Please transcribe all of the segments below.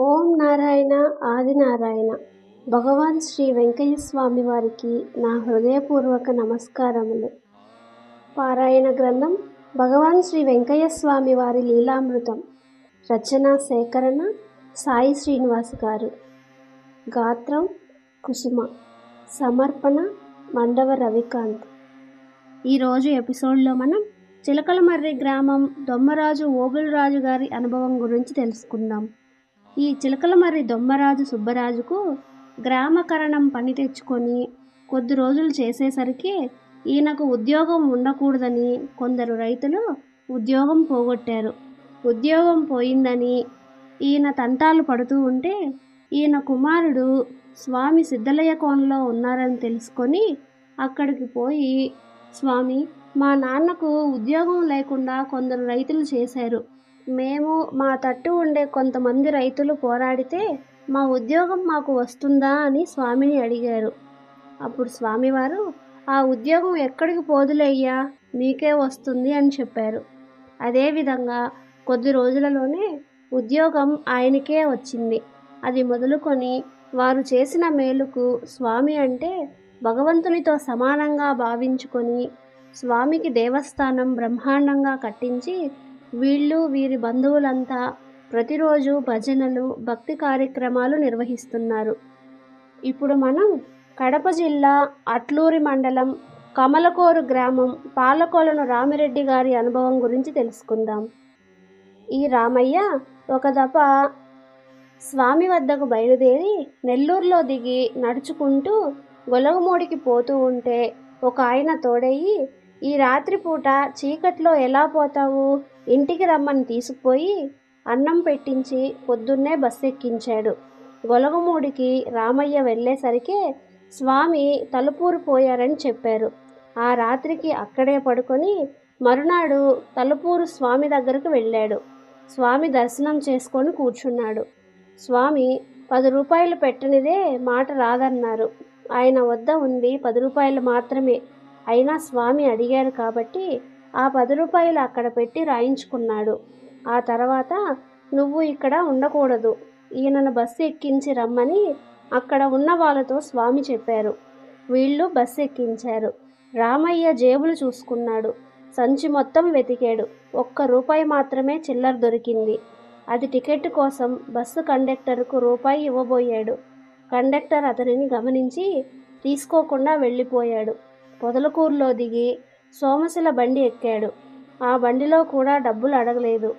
ఓం నారాయణ ఆదినారాయణ భగవాన్ శ్రీ వెంకయ్య స్వామి వారికి నా హృదయపూర్వక నమస్కారములు. పారాయణ గ్రంథం భగవాన్ శ్రీ వెంకయ్య స్వామి వారి లీలామృతం. రచన సేకరణ సాయి శ్రీనివాస్ గారు. గాత్రం కుసుమ. సమర్పణ మండవ రవికాంత్. ఈరోజు ఎపిసోడ్లో మనం చిలకలమర్రి గ్రామం దొమ్మరాజు ఓబులరాజు గారి అనుభవం గురించి తెలుసుకుందాం. ఈ చిలకలమర్రి దొమ్మరాజు సుబ్బరాజుకు గ్రామకరణం పని తెచ్చుకొని కొద్ది రోజులు చేసేసరికి ఈయనకు ఉద్యోగం ఉండకూడదని కొందరు రైతులు ఉద్యోగం పోగొట్టారు. ఉద్యోగం పోయిందని ఈయన తంటాలు పడుతూ ఉంటే ఈయన కుమారుడు స్వామి సిద్ధలయ్య కోనలో ఉన్నారని తెలుసుకొని అక్కడికి పోయి స్వామి మా నాన్నకు ఉద్యోగం లేకుండా కొందరు రైతులు చేశారు. మేము మా తట్టు ఉండే కొంతమంది రైతులు పోరాడితే మా ఉద్యోగం మాకు వస్తుందా అని స్వామిని అడిగారు. అప్పుడు స్వామివారు ఆ ఉద్యోగం ఎక్కడికి పోదులయ్యా? మీకే వస్తుంది అని చెప్పారు. అదేవిధంగా కొద్ది రోజులలోనే ఉద్యోగం ఆయనకే వచ్చింది. అది మొదలుకొని వారు చేసిన మేలుకు స్వామి అంటే భగవంతునితో సమానంగా భావించుకొని స్వామికి దేవస్థానం బ్రహ్మాండంగా కట్టించి వీళ్ళు వీరి బంధువులంతా ప్రతిరోజు భజనలు భక్తి కార్యక్రమాలు నిర్వహిస్తున్నారు. ఇప్పుడు మనం కడప జిల్లా అట్లూరి మండలం కమలకోరు గ్రామం పాలకోలను రామిరెడ్డి గారి అనుభవం గురించి తెలుసుకుందాం. ఈ రామయ్య ఒక దప స్వామి వద్దకు బయలుదేరి నెల్లూరులో దిగి నడుచుకుంటూ గొలగమూడికి పోతూ ఉంటే ఒక ఆయన తోడయ్యి ఈ రాత్రిపూట చీకట్లో ఎలా పోతావు? ఇంటికి రమ్మని తీసుకుపోయి అన్నం పెట్టించి పొద్దున్నే బస్సు ఎక్కించాడు. గొలగమూడికి రామయ్య వెళ్ళేసరికే స్వామి తలుపూరు పోయారని చెప్పారు. ఆ రాత్రికి అక్కడే పడుకొని మరునాడు తలుపూరు స్వామి దగ్గరకు వెళ్ళాడు. స్వామి దర్శనం చేసుకొని కూర్చున్నాడు. స్వామి పది రూపాయలు పెట్టనిదే మాట రాదన్నారు. ఆయన వద్ద ఉంది పది రూపాయలు మాత్రమే. అయినా స్వామి అడిగారు కాబట్టి ఆ పది రూపాయలు అక్కడ పెట్టి రాయించుకున్నాడు. ఆ తర్వాత నువ్వు ఇక్కడ ఉండకూడదు. ఈయనను బస్సు ఎక్కించి రమ్మని అక్కడ ఉన్న వాళ్ళతో స్వామి చెప్పారు. వీళ్ళు బస్సు ఎక్కించారు. రామయ్య జేబులు చూసుకున్నాడు. సంచి మొత్తం వెతికాడు. ఒక్క రూపాయి మాత్రమే చిల్లర దొరికింది. అది టికెట్ కోసం బస్సు కండక్టర్కు రూపాయి ఇవ్వబోయాడు. కండక్టర్ అతనిని గమనించి తీసుకోకుండా వెళ్ళిపోయాడు. పొదలకూరులో దిగి సోమశిల బండి ఎక్కాడు. ఆ బండిలో కూడా డబ్బులు అడగలేదు.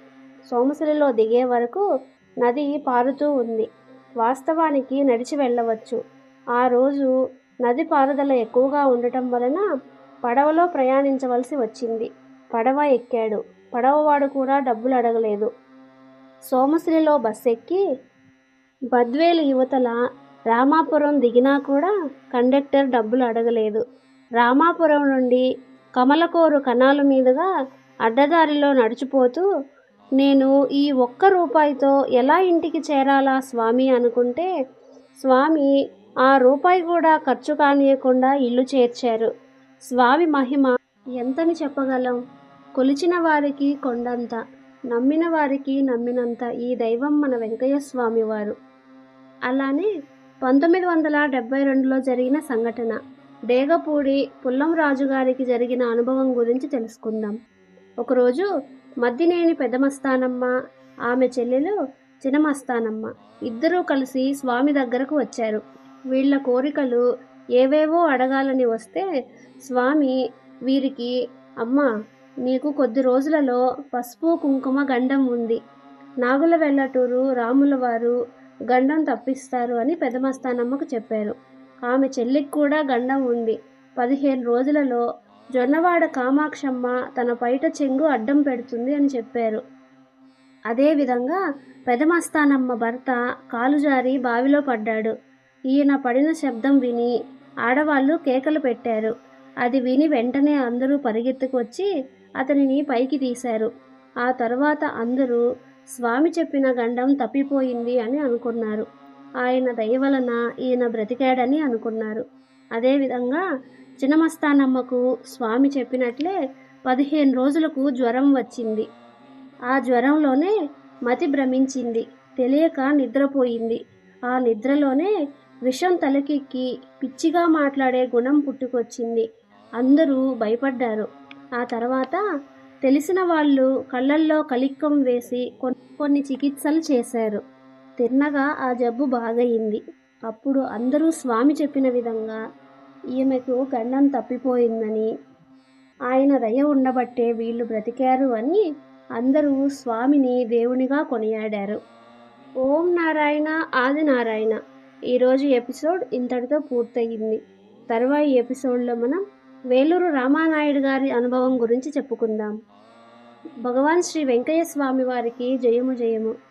సోమశిలలో దిగే వరకు నది పారుతూ ఉంది. వాస్తవానికి నడిచి వెళ్ళవచ్చు. ఆ రోజు నది పారుదల ఎక్కువగా ఉండటం వలన పడవలో ప్రయాణించవలసి వచ్చింది. పడవ ఎక్కాడు. పడవవాడు కూడా డబ్బులు అడగలేదు. సోమశ్రీలో బస్ ఎక్కి బద్వేలు యువతల రామాపురం దిగినా కూడా కండక్టర్ డబ్బులు అడగలేదు. రామాపురం నుండి కమలకోరు కణాల మీదుగా అడ్డదారిలో నడిచిపోతూ నేను ఈ ఒక్క రూపాయితో ఎలా ఇంటికి చేరాలా స్వామి అనుకుంటే స్వామి ఆ రూపాయి కూడా ఖర్చు కానియకుండా ఇల్లు చేర్చారు. స్వామి మహిమ ఎంతని చెప్పగలం? కొలిచిన వారికి కొండంత నమ్మిన వారికి నమ్మినంత ఈ దైవం మన వెంకయ్య స్వామి వారు. అలానే పంతొమ్మిది వందల డెబ్బై రెండులో జరిగిన సంఘటన. డేగపూడి పుల్లంరాజు గారికి జరిగిన అనుభవం గురించి తెలుసుకుందాం. ఒకరోజు మద్దినేని పెదమస్తానమ్మ ఆమె చెల్లెలు చినమస్తానమ్మ ఇద్దరూ కలిసి స్వామి దగ్గరకు వచ్చారు. వీళ్ళ కోరికలు ఏవేవో అడగాలని వస్తే స్వామి వీరికి అమ్మ నీకు కొద్ది రోజులలో పసుపు కుంకుమ గండం ఉంది. నాగుల వెల్లటూరు రాముల వారు గండం తప్పిస్తారు అని పెదమస్తానమ్మకు చెప్పారు. ఆమె చెల్లికి కూడా గండం ఉంది. పదిహేను రోజులలో జొన్నవాడ కామాక్షమ్మ తన పైట చెంగు అడ్డం పెడుతుంది అని చెప్పారు. అదేవిధంగా పెదమస్తానమ్మ భర్త కాలు జారి బావిలో పడ్డాడు. ఈయన పడిన శబ్దం విని ఆడవాళ్ళు కేకలు పెట్టారు. అది విని వెంటనే అందరూ పరిగెత్తుకొచ్చి అతనిని పైకి తీశారు. ఆ తర్వాత అందరూ స్వామి చెప్పిన గండం తప్పిపోయింది అని అనుకున్నారు. ఆయన దయ వలన ఈయన బ్రతికాడని అనుకున్నారు. అదేవిధంగా చిన్నమస్తానమ్మకు స్వామి చెప్పినట్లే పదిహేను రోజులకు జ్వరం వచ్చింది. ఆ జ్వరంలోనే మతి భ్రమించింది. తెలియక నిద్రపోయింది. ఆ నిద్రలోనే విషం తలకెక్కి పిచ్చిగా మాట్లాడే గుణం పుట్టుకొచ్చింది. అందరూ భయపడ్డారు. ఆ తర్వాత తెలిసిన వాళ్ళు కళ్ళల్లో కలిక్కం వేసి కొన్ని కొన్ని చికిత్సలు చేశారు. తిన్నగా ఆ జబ్బు బాగయింది. అప్పుడు అందరూ స్వామి చెప్పిన విధంగా ఈమెకు గండం తప్పిపోయిందని ఆయన దయ ఉండబట్టే వీళ్ళు బ్రతికారు అని అందరూ స్వామిని దేవునిగా కొనియాడారు. ఓం నారాయణ ఆది నారాయణ. ఈరోజు ఎపిసోడ్ ఇంతటితో పూర్తయింది. తర్వాయి ఎపిసోడ్లో మనం వేలూరు రామానాయుడు గారి అనుభవం గురించి చెప్పుకుందాం. భగవాన్ శ్రీ వెంకయ్య స్వామి వారికి జయము జయము.